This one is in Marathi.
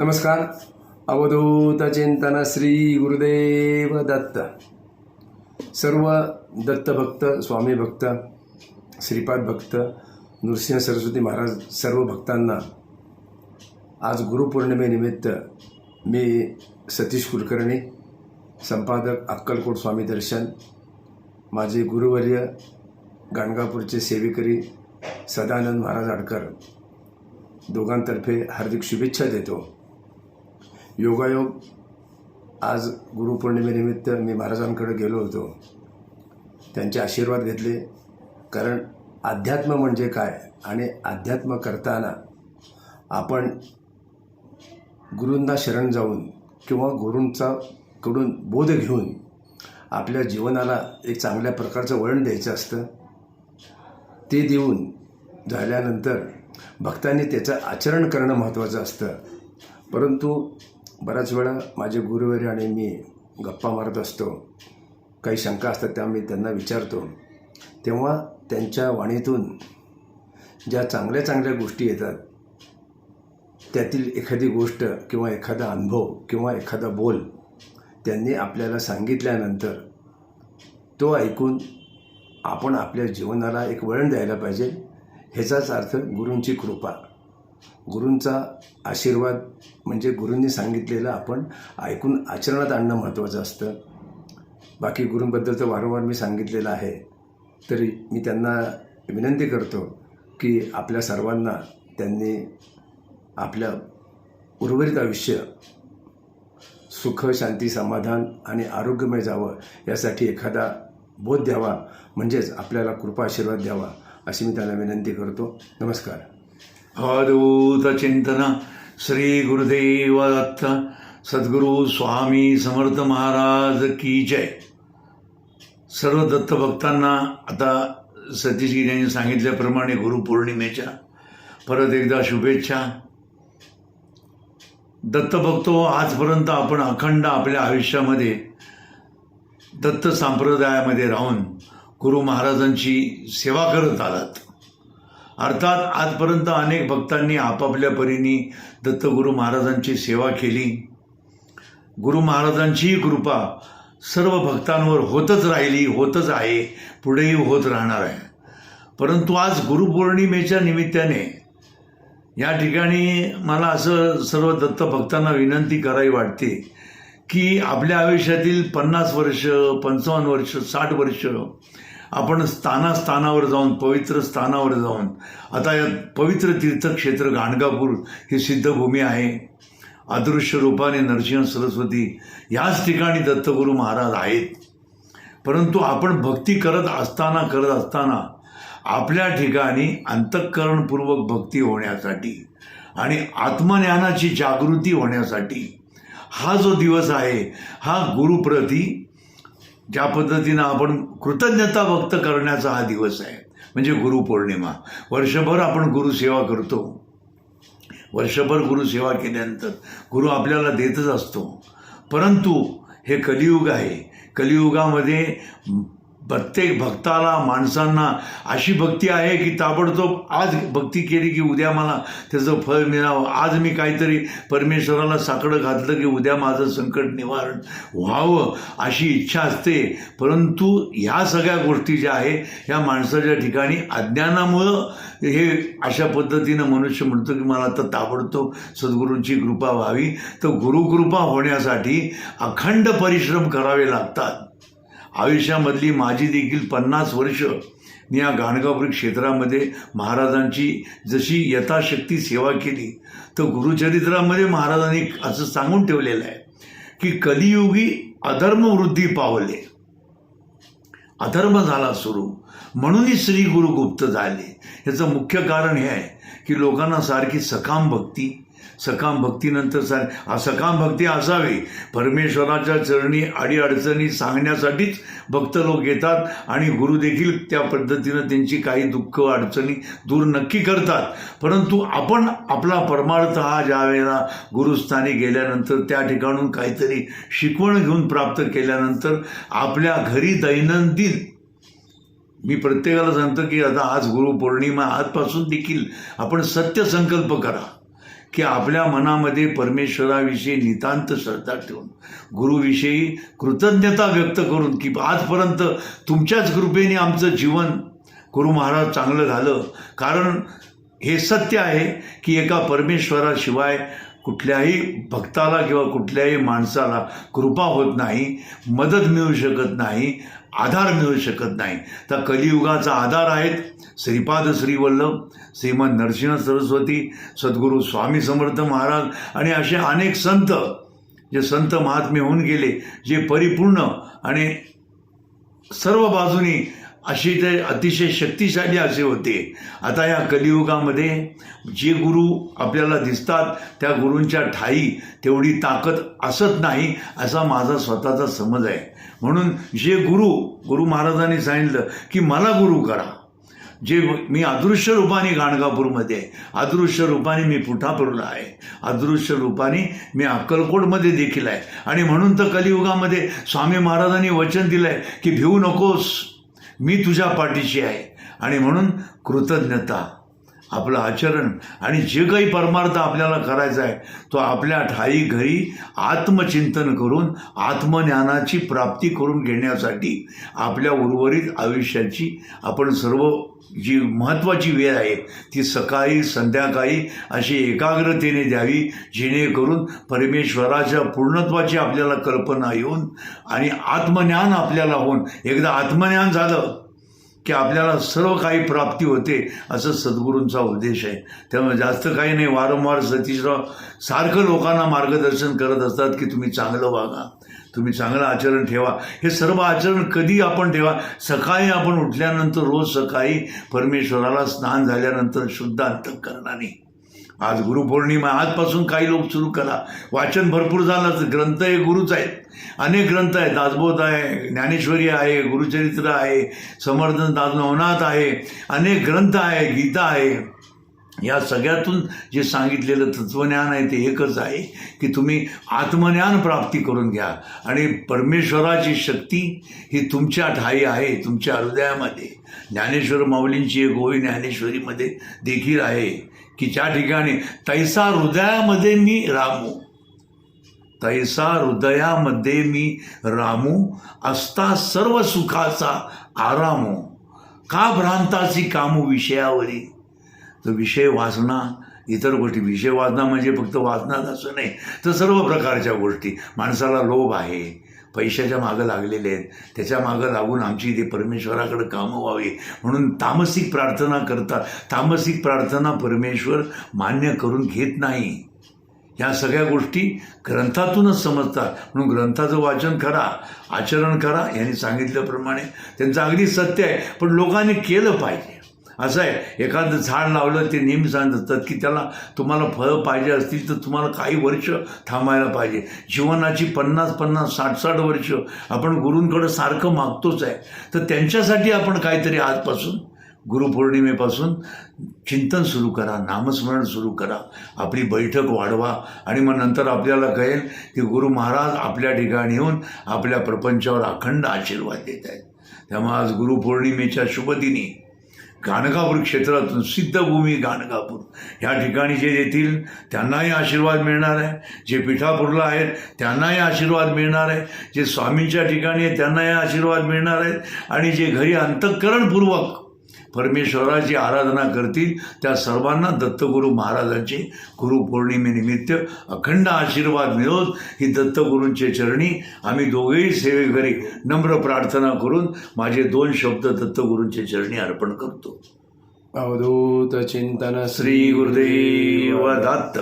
नमस्कार. अवधूत चिंतन श्री गुरुदेव दत्त. सर्व दत्तभक्त स्वामी भक्त श्रीपाद भक्त नृसिंह सरस्वती महाराज सर्व भक्तांना आज गुरुपौर्णिमेनिमित्त मी सतीश कुलकर्णी संपादक अक्कलकोट स्वामी दर्शन माझे गुरुवर्य गाणगापूरचे सेवेकरी सदानंद महाराज आडकर दोघांतर्फे हार्दिक शुभेच्छा देतो. योगायोग आज गुरुपौर्णिमेनिमित्त मी महाराजांकडे गेलो होतो. त्यांचे आशीर्वाद घेतले. कारण अध्यात्म म्हणजे काय? आणि अध्यात्म करताना आपण गुरूंना शरण जाऊन किंवा गुरूंचा कडून बोध घेऊन आपल्या जीवनाला एक चांगल्या प्रकारचं वळण द्यायचं असतं. ते देऊन झाल्यानंतर भक्तांनी त्याचं आचरण करणं महत्त्वाचं असतं. परंतु बऱ्याच वेळा माझे गुरुवारी आणि मी गप्पा मारत असतो. काही शंका असतात त्या मी त्यांना विचारतो. तेव्हा त्यांच्या वाणीतून ज्या चांगल्या चांगल्या गोष्टी येतात त्यातील एखादी गोष्ट किंवा एखादा अनुभव किंवा एखादा बोल त्यांनी आपल्याला सांगितल्यानंतर तो ऐकून आपण आपल्या जीवनाला एक वळण द्यायला पाहिजे. ह्याचाच अर्थ गुरूंची कृपा. गुरूंचा आशीर्वाद म्हणजे गुरूंनी सांगितलेलं आपण ऐकून आचरणात आणणं महत्त्वाचं असतं. बाकी गुरूंबद्दल तर वारंवार मी सांगितलेलं आहे. तरी मी त्यांना विनंती करतो की आपल्या सर्वांना त्यांनी आपल्या उर्वरित आयुष्य सुख शांती समाधान आणि आरोग्यमय जावं यासाठी एखादा बोध द्यावा म्हणजेच आपल्याला कृपा आशीर्वाद द्यावा अशी मी त्यांना विनंती करतो. नमस्कार. चिंतन श्री गुरुदेव दत्त सद्गुरू स्वामी समर्थ महाराज की जय. सर्व दत्त भक्तांना आता सतीशजी यांनी सांगितल्याप्रमाणे गुरुपौर्णिमेच्या परत एकदा शुभेच्छा. दत्त भक्तो आजपर्यंत आपण अखंड आपल्या आयुष्यामध्ये दत्त संप्रदायामध्ये राहून गुरु महाराजांची सेवा करत आलात. अर्थात आजपर्यंत अनेक भक्तांनी आपापल्या परीने दत्तगुरु महाराजांची सेवा केली. गुरु महाराजांचीही कृपा सर्व भक्तांवर होतच राहिली होतच आहे पुढेही होत राहणार आहे. परंतु आज गुरुपौर्णिमेच्या निमित्ताने या ठिकाणी मला असं सर्व दत्त भक्तांना विनंती करावी वाटते की आपल्या आयुष्यातील पन्नास वर्ष पंचावन्न वर्ष साठ वर्ष आपण स्थानास्थानावर जाऊन पवित्र स्थानावर जाऊन आता या पवित्र तीर्थक्षेत्र गाणगापूर ही सिद्धभूमी आहे. अदृश्य रूपाने नरसिंह सरस्वती याच ठिकाणी दत्तगुरू महाराज आहेत. परंतु आपण भक्ती करत असताना करत असताना आपल्या ठिकाणी अंतःकरणपूर्वक भक्ती होण्यासाठी आणि आत्मज्ञानाची जागृती होण्यासाठी हा जो दिवस आहे हा गुरुप्रती ज्या पद्धतीनं आपण कृतज्ञता व्यक्त करण्याचा हा दिवस आहे. म्हणजे गुरुपौर्णिमा वर्षभर आपण गुरुसेवा करतो. वर्षभर गुरुसेवा केल्यानंतर गुरु आपल्याला देतच असतो. परंतु हे कलियुग आहे. कलियुगामध्ये प्रत्येक भक्ताला माणसांना अशी भक्ती आहे की ताबडतोब आज भक्ती केली की उद्या मला त्याचं फळ मिळावं. आज मी काहीतरी परमेश्वराला साकडं घातलं की उद्या माझं संकट निवारण व्हावं अशी इच्छा असते. परंतु ह्या सगळ्या गोष्टी ज्या आहे ह्या माणसाच्या ठिकाणी अज्ञानामुळं हे अशा पद्धतीनं मनुष्य म्हणतो की मला तर ताबडतोब सद्गुरूंची कृपा व्हावी. तर गुरुकृपा होण्यासाठी अखंड परिश्रम करावे लागतात. आयुष्यामधली माझी देखील पन्नास वर्ष मी या गाणगापूर क्षेत्रामध्ये महाराजांची जशी यथाशक्ती सेवा केली तर गुरुचरित्रामध्ये महाराजांनी असं सांगून ठेवलेलं आहे की कलियुगी अधर्म वृद्धी पावले. अधर्म झाला सुरू. म्हणूनही श्री गुरु गुप्त झाले. याचं मुख्य कारण हे आहे की लोकांना सारखी सकाम भक्ती सकाम भक्तीनंतर सा सकाम भक्ती असावी. परमेश्वराच्या चरणी अडीअडचणी सांगण्यासाठीच भक्त लोक येतात आणि गुरु देखील त्या पद्धतीनं त्यांची काही दुःख अडचणी दूर नक्की करतात. परंतु आपण आपला परमार्थ हा ज्या वेळेला गुरुस्थानी गेल्यानंतर त्या ठिकाणून काहीतरी शिकवण घेऊन प्राप्त केल्यानंतर आपल्या घरी दैनंदिन मी प्रत्येकाला सांगतो की आता आज गुरुपौर्णिमा आजपासून देखील आपण सत्य संकल्प करा. की आपल्या मनामध्ये परमेश्वराविषयी नितांत श्रद्धा ठेवून गुरुविषयी कृतज्ञता व्यक्त करून की आजपर्यंत तुमच्याच कृपेने आमचं जीवन गुरु महाराज चांगलं झालं. कारण हे सत्य आहे की एका परमेश्वराशिवाय कुठल्याही भक्ताला किंवा कुठल्याही माणसाला कृपा होत नाही मदत मिळू शकत नाही आधार मिळू शकत नाही. तर कलियुगाचा आधार आहेत श्रीपाद श्रीवल्लभ श्रीमंत नरसिंह सरस्वती सद्गुरू स्वामी समर्थ महाराज आणि असे अनेक संत जे संत महात्मे होऊन गेले जे परिपूर्ण आणि सर्व बाजूनी अशी ते अतिशय शक्तिशाली असे होते. आता या कलियुगामध्ये जे गुरु आपल्याला दिसतात त्या गुरूंच्या ठाई तेवढी ताकद असत नाही असा माझा स्वतःचा समज आहे. म्हणून जे गुरु गुरु महाराजांनी सांगितलं की मला गुरु करा. जे मी अदृश्य रूपाने गाणगापूरमध्ये आहे अदृश्य रूपाने मी पुठापूरला आहे अदृश्य रूपाने मी अक्कलकोटमध्ये देखील आहे. आणि म्हणून तर कलियुगामध्ये स्वामी महाराजांनी वचन दिलं आहे की भिवू नकोस मी तुझ्या पाठीशी आहे. आणि म्हणून कृतज्ञता आपलं आचरण. आणि जे काही परमार्थ आपल्याला करायचा आहे तो आपल्या ठाई घरी आत्मचिंतन करून आत्मज्ञानाची प्राप्ती करून घेण्यासाठी आपल्या उर्वरित आयुष्याची आपण सर्व जी महत्त्वाची वेळ आहे ती सकाळी संध्याकाळी अशी एकाग्रतेने द्यावी जेणेकरून परमेश्वराच्या पूर्णत्वाची आपल्याला कल्पना येऊन आणि आत्मज्ञान आपल्याला होऊन एकदा आत्मज्ञान झालं की आपल्याला सर्व काही प्राप्ती होते असं सद्गुरूंचा उद्देश आहे. त्यामुळे जास्त काही नाही वारंवार सतीशराव सारखं लोकांना मार्गदर्शन करत असतात की तुम्ही चांगलं वागा. तुम्ही चांगलं आचरण ठेवा. हे सर्व आचरण कधी आपण ठेवा? सकाळी आपण उठल्यानंतर रोज सकाळी परमेश्वराला स्नान झाल्यानंतर शुद्ध अंतकरणाने आज गुरुपौर्णिमा आजपासून काही लोक सुरू करा. वाचन भरपूर झालं तर ग्रंथ हे गुरुच आहेत. अनेक ग्रंथ आहेत. दासबोध आहे ज्ञानेश्वरी आहे गुरुचरित्र आहे समर्थन दास नवनाथ आहे अनेक ग्रंथ आहे गीता आहे. या सगळ्यातून जे सांगितलेलं तत्वज्ञान आहे ते एकच आहे की तुम्ही आत्मज्ञान प्राप्ती करून घ्या. आणि परमेश्वराची शक्ती ही तुमच्या ठाई आहे तुमच्या हृदयामध्ये. ज्ञानेश्वर माऊलींची एक गोवी ज्ञानेश्वरीमध्ये देखील आहे. की ज्या ठिकाणी तैसा हृदयामध्ये मी रामू तैसा हृदयामध्ये मी रामू असता सर्व सुखाचा आरामो. का भ्रांताची कामू विषयावरी? तर विषय वाचना इतर गोष्टी विषय वाचना म्हणजे फक्त वाचनात असं नाही तर सर्व प्रकारच्या गोष्टी. माणसाला लोभ आहे. पैशाच्या मागं लागलेले आहेत. त्याच्या मागं लागून आमची इथे परमेश्वराकडे कामं व्हावी म्हणून तामसिक प्रार्थना करतात. तामसिक प्रार्थना परमेश्वर मान्य करून घेत नाही. ह्या सगळ्या गोष्टी ग्रंथातूनच समजतात. म्हणून ग्रंथाचं वाचन करा आचरण करा यांनी सांगितल्याप्रमाणे. त्यांचं अगदी सत्य आहे पण लोकांनी केलं पाहिजे. असं आहे. एखादं झाड लावलं ते नेहमी सांगतात असतात की त्याला तुम्हाला फळं पाहिजे असतील तर तुम्हाला काही वर्ष थांबायला पाहिजे. जीवनाची पन्नास पन्नास साठ साठ वर्ष आपण गुरूंकडं सारखं मागतोच आहे. तर त्यांच्यासाठी आपण काहीतरी आजपासून गुरुपौर्णिमेपासून चिंतन सुरू करा नामस्मरण सुरू करा. आपली बैठक वाढवा. आणि मग नंतर आपल्याला कळेल की गुरु महाराज आपल्या ठिकाणी येऊन आपल्या प्रपंचावर अखंड आशीर्वाद देत आहेत. त्यामुळे आज गुरुपौर्णिमेच्या शुभदिनी. गाणगापूर क्षेत्रातून सिद्धभूमी गाणगापूर. ह्या ठिकाणी जे येतील त्यांनाही आशीर्वाद मिळणार आहे. जे पिठापूरला आहेत त्यांनाही आशीर्वाद मिळणार आहे. जे स्वामींच्या ठिकाणी आहेत त्यांनाही आशीर्वाद मिळणार आहेत आणि जे घरी अंतःकरणपूर्वक परमेश्वराची आराधना करतील. त्या सर्वांना दत्तगुरू महाराजांचे गुरुपौर्णिमेनिमित्त अखंड आशीर्वाद मिळवत ही दत्तगुरूंचे चरणी आम्ही दोघेही सेवेकरी नम्र प्रार्थना करून माझे दोन शब्द दत्तगुरूंचे चरणी अर्पण करतो. अवधूत चिंतन श्री गुरुदेव दत्त.